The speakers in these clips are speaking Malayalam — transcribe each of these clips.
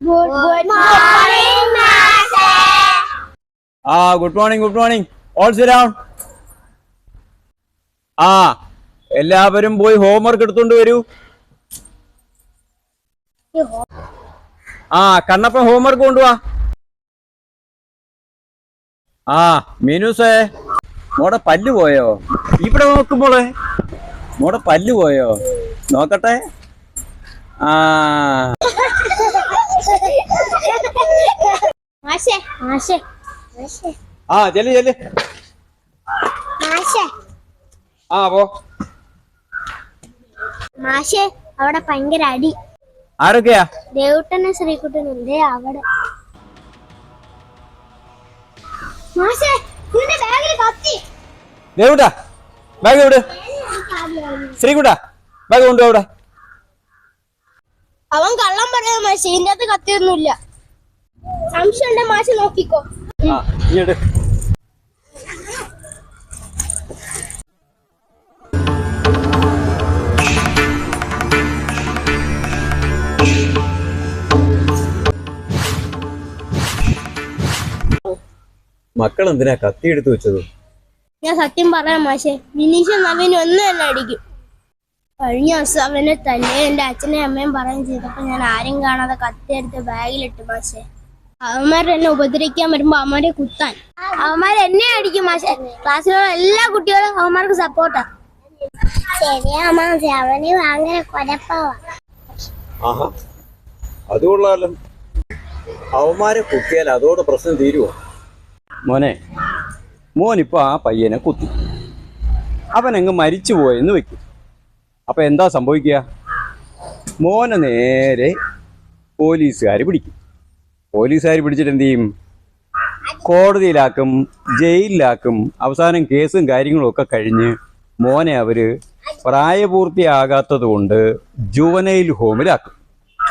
Morning, morning. Good morning good morning all sit down ആ എല്ലാവരും പോയി ഹോംവർക്ക് എടുത്തോണ്ട് വരൂ. ആ കണ്ണപ്പൻ ഹോംവർക്ക് കൊണ്ടുവാ. ആ മീനൂസേ മോടെ പല്ല് പോയോ? ഇവിടെ നോക്കുമ്പോളെ മോടെ പല്ല് പോയോ? നോക്കട്ടെ. ആ. ചെല്ല് ചെല്ല്. ആ പോ. മാഷേ അവിടെ ഭയങ്കര അടി. ആരൊക്കെയാ? ദേവുട്ടനും ശ്രീകുട്ടനുണ്ട് അവിടെ. മാഷേ നിന്റെ ബാഗിൽ കത്തി. ദേവുട്ടാ ബാഗ് എവിടെ? ശ്രീകുട്ടാ ബാഗ് അവൻ കള്ളം പറയാ മാഷി ഇതിന്റെ അകത്ത് കത്തിയൊന്നുമില്ല. സംശയം ഉണ്ടെ മാഷി നോക്കിക്കോ. മക്കൾ എന്തിനാ കത്തി എടുത്തു വെച്ചത്? ഞാൻ സത്യം പറയാം മാഷെ വിനീഷ് നവീൻ ഒന്നും തന്നെ അടിക്കും. കഴിഞ്ഞ ദിവസം അവനെ തന്നെ എന്റെ അച്ഛനെ അമ്മയും പറയും ചെയ്തപ്പോ ഞാൻ ആരും കാണാതെ കത്തിയെടുത്ത് ബാഗിലിട്ട് മാഷെ. അവന്മാർ എന്നെ ഉപദ്രവിക്കാൻ വരുമ്പോ അവന്മാരെ കുത്താൻ. അവന്മാർ എന്നെ അടിക്കും മാഷെ. ക്ലാസ്സിലുള്ള എല്ലാ കുട്ടികളും അവന്മാർക്ക് സപ്പോർട്ടാ ശരിയാ മാഷെ അവന് ഭയങ്കര കൊലപ്പാവാ ആഹാ അത് കൊള്ളാലോ. അവന്മാരെ കുത്തിയാൽ അതോടെ പ്രശ്നം തീരുവോ? മോനെ മോനിപ്പോ ആ പയ്യനെ കുത്തി. അവനങ്ങ് മരിച്ചു പോയെന്ന് വെക്കും. അപ്പൊ എന്താ സംഭവിക്കുക? മോനെ നേരെ പോലീസുകാർ പിടിക്കും. പോലീസുകാർ പിടിച്ചിട്ട് എന്ത് ചെയ്യും? കോടതിയിലാക്കും ജയിലിലാക്കും അവസാനം കേസും കാര്യങ്ങളും ഒക്കെ കഴിഞ്ഞ് മോനെ അവർ പ്രായപൂർത്തിയാകാത്തത് കൊണ്ട് ജുവനൈൽ ഹോമിലാക്കും.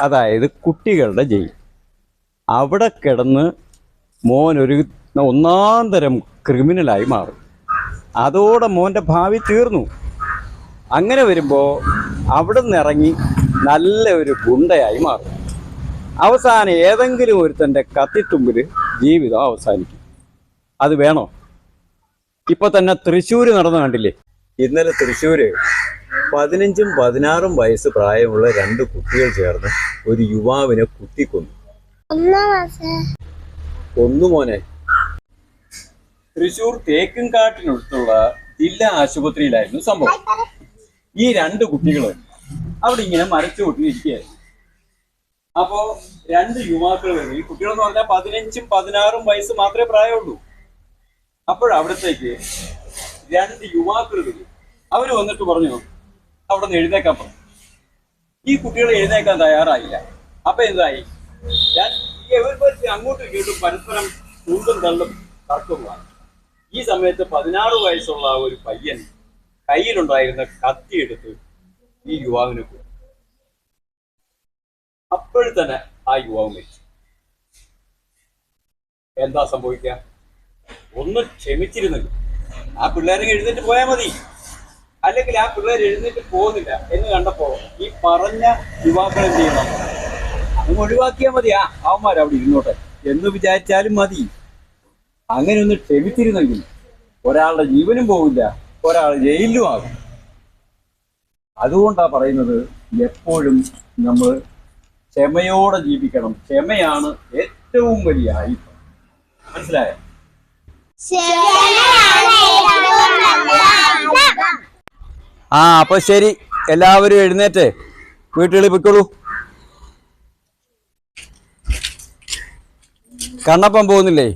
അതായത് കുട്ടികളുടെ ജയിൽ. അവിടെ കിടന്ന് മോനൊരു ഒന്നാം തരം ക്രിമിനലായി മാറും. അതോടെ മോന്റെ ഭാവി തീർന്നു. അങ്ങനെ വരുമ്പോൾ അവിടെ നിന്ന് ഇറങ്ങി നല്ല ഒരു ഗുണ്ടയായി മാറും. അവസാനം ഏതെങ്കിലും ഒരുത്തന്റെ കത്തിത്തുമ്പിൽ ജീവിതം അവസാനിക്കും. അത് വേണോ? ഇപ്പൊ തന്നെ തൃശ്ശൂർ നടന്നു കണ്ടില്ലേ? ഇന്നലെ തൃശ്ശൂര് പതിനഞ്ചും പതിനാറും വയസ്സ് പ്രായമുള്ള രണ്ട് കുട്ടികൾ ചേർന്ന് ഒരു യുവാവിനെ കുത്തിക്കൊന്നു. ഒന്നു മോനെ. തൃശൂർ തേക്കും കാട്ടിനടുത്തുള്ള ജില്ലാ ആശുപത്രിയിലായിരുന്നു സംഭവം. ഈ രണ്ട് കുട്ടികൾ അവിടെ ഇങ്ങനെ മരച്ചു കൊട്ടിരിക്കുകയായിരുന്നു അപ്പോ രണ്ട് യുവാക്കൾ വരും ഈ കുട്ടികളെന്ന് പറഞ്ഞാൽ പതിനഞ്ചും പതിനാറും വയസ്സ് മാത്രമേ പ്രായമുള്ളൂ. അപ്പോഴവിടത്തേക്ക് രണ്ട് യുവാക്കൾ വരും. അവർ വന്നിട്ട് പറഞ്ഞു അവിടെ നിന്ന് എഴുന്നേക്കാൻ പറഞ്ഞു ഈ കുട്ടികൾ എഴുന്നേക്കാൻ തയ്യാറായില്ല. അപ്പൊ എന്തായി? ഞാൻ അങ്ങോട്ട് ഇങ്ങോട്ടും പരസ്പരം ചൂണ്ടും തള്ളും തർക്കവുമാണ്. ഈ സമയത്ത് പതിനാറ് വയസ്സുള്ള ഒരു പയ്യൻ കയ്യിലുണ്ടായിരുന്ന കത്തിയെടുത്ത് ഈ യുവാവിനെ കൊടുത്തു. അപ്പോഴും തന്നെ ആ യുവാവ് മരിച്ചു. എന്താ സംഭവിക്കുക? ഒന്ന് ക്ഷമിച്ചിരുന്നില്ല ആ പിള്ളേരെ എഴുന്നേറ്റ് പോയാൽ മതി. അല്ലെങ്കിൽ ആ പിള്ളേർ എഴുന്നേറ്റ് പോകുന്നില്ല എന്ന് കണ്ടപ്പോ ഈ പറഞ്ഞ യുവാക്കൾ എന്ത് ചെയ്യണം? അങ്ങ് ഒഴിവാക്കിയാൽ മതി. ആ അവന്മാർ അവിടെ ഇരുന്നോട്ടെ. എന്ന് വിചാരിച്ചാലും മതി. അങ്ങനെ ഒന്ന് ക്ഷമിച്ചിരുന്നെങ്കിൽ ഒരാളുടെ ജീവനും പോവില്ല. ഒരാൾ ജയിലിലും ആകും അതുകൊണ്ടാ പറയുന്നത് എപ്പോഴും നമ്മൾ ക്ഷമയോടെ ജീവിക്കണം. ക്ഷമയാണ് ഏറ്റവും വലിയ ആയുധം. മനസ്സിലായോ? ആ അപ്പൊ ശരി. എല്ലാവരും എഴുന്നേറ്റേ. വീട്ടുകളിൽ പൊയ്ക്കോളൂ. കണ്ണപ്പം പോകുന്നില്ലേ?